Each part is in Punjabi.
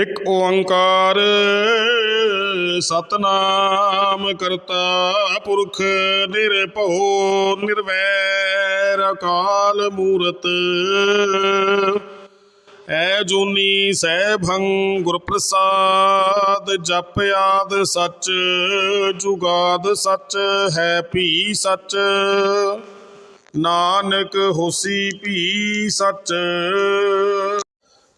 ਇਕ ਓੰਕਾਰ ਸਤਨਾਮ ਕਰਤਾ ਪੁਰਖ ਨਿਰਭਉ ਨਿਰਵੈਰ ਅਕਾਲ ਮੂਰਤ। ਐ ਜੂਨੀ ਸੈਭੰ ਗੁਰ ਪ੍ਰਸਾਦ ਜਪ ਆਦ ਸੱਚ, ਜੁਗਾਦ ਸੱਚ, ਹੈ ਭੀ ਸੱਚ। ਨਾਨਕ ਹੋਸੀ ਭੀ ਸੱਚ।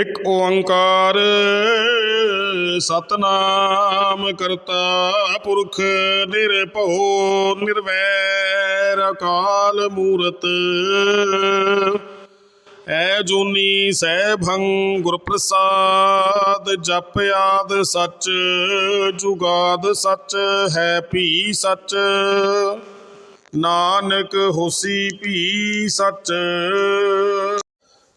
ਇਕ ਓੰਕਾਰ ਸਤਨਾਮ ਕਰਤਾ ਪੁਰਖ ਨਿਰਭਉ ਨਿਰਵੈਰ ਅਕਾਲ ਮੂਰਤ। ਐ ਜੂਨੀ ਸੈਭੰ ਗੁਰ ਪ੍ਰਸਾਦ ਜਪ ਆਦ ਸੱਚ, ਜੁਗਾਦ ਸੱਚ, ਹੈ ਭੀ ਸੱਚ। ਨਾਨਕ ਹੋਸੀ ਭੀ ਸੱਚ।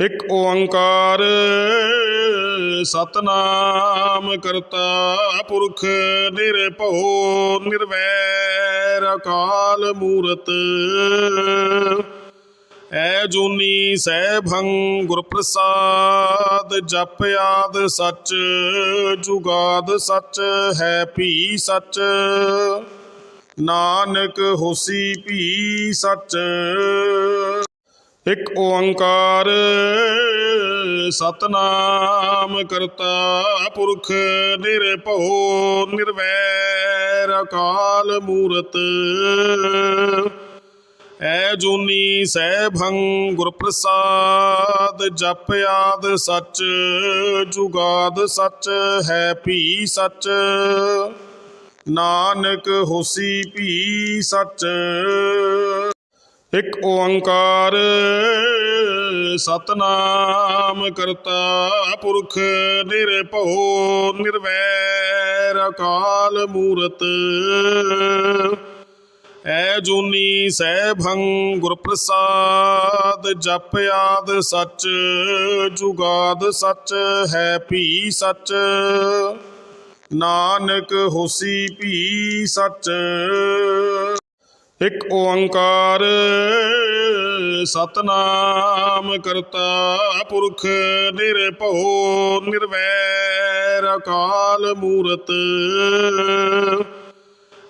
ਇੱਕ ਓੰਕਾਰ ਸਤਨਾਮ ਕਰਤਾ ਪੁਰਖ ਨਿਰਭਉ ਨਿਰਵੈਰ ਅਕਾਲ ਮੂਰਤ। ਐ ਜੂਨੀ ਸੈਭੰ ਗੁਰ ਪ੍ਰਸਾਦ ਜਪ ਆਦ ਸਚ, ਜੁਗਾਦ ਸਚ, ਹੈ ਭੀ ਸਚ। ਨਾਨਕ ਹੋਸੀ ਭੀ ਸਚ। ਇੱਕ ਓੰਕਾਰ ਸਤਨਾਮ ਕਰਤਾ ਪੁਰਖ ਨਿਰਭਉ ਨਿਰਵੈਰ ਅਕਾਲ ਮੂਰਤ। ਐ ਜੂਨੀ ਸੈਭੰ ਗੁਰ ਪ੍ਰਸਾਦ ਜਪ ਆਦ ਸੱਚ, ਜੁਗਾਦ ਸੱਚ, ਹੈ ਭੀ ਸੱਚ। ਨਾਨਕ ਹੋਸੀ ਭੀ ਸੱਚ। ਇੱਕ ਓੰਕਾਰ ਸਤਨਾਮ ਕਰਤਾ ਪੁਰਖ ਨਿਰਭਉ ਨਿਰਵੈਰ ਅਕਾਲ ਮੂਰਤ। ਐ ਜੂਨੀ ਸੈਭੰ ਗੁਰ ਪ੍ਰਸਾਦ ਜਪ ਆਦ ਸੱਚ, ਜੁਗਾਦ ਸੱਚ, ਹੈ ਭੀ ਸੱਚ। ਨਾਨਕ ਹੋਸੀ ਭੀ ਸੱਚ। ਇੱਕ ਓੰਕਾਰ ਸਤਨਾਮ ਕਰਤਾ ਪੁਰਖ ਨਿਰਭਉ ਨਿਰਵੈਰ ਅਕਾਲ ਮੂਰਤ।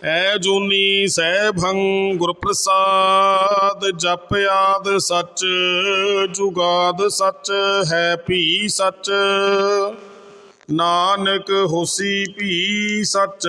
ਐ ਜੂਨੀ ਸੈਭੰ ਗੁਰ ਪ੍ਰਸਾਦ ਜਪ ਆਦ ਸੱਚ, ਜੁਗਾਦ ਸੱਚ, ਹੈ ਭੀ ਸੱਚ। ਨਾਨਕ ਹੋਸੀ ਭੀ ਸੱਚ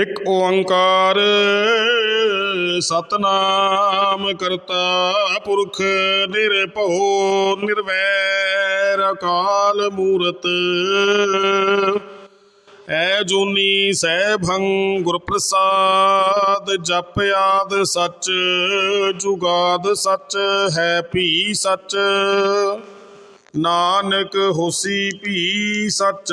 ਇਕ ਓੰਕਾਰ ਸਤਨਾਮ ਕਰਤਾ ਪੁਰਖ ਨਿਰਭਉ ਨਿਰਵੈਰ ਅਕਾਲ ਮੂਰਤ। ਐ ਜੂਨੀ ਸੈਭੰ ਗੁਰ ਪ੍ਰਸਾਦ ਜਪ ਆਦ ਸੱਚ, ਜੁਗਾਦ ਸੱਚ, ਹੈ ਭੀ ਸੱਚ। ਨਾਨਕ ਹੋਸੀ ਭੀ ਸੱਚ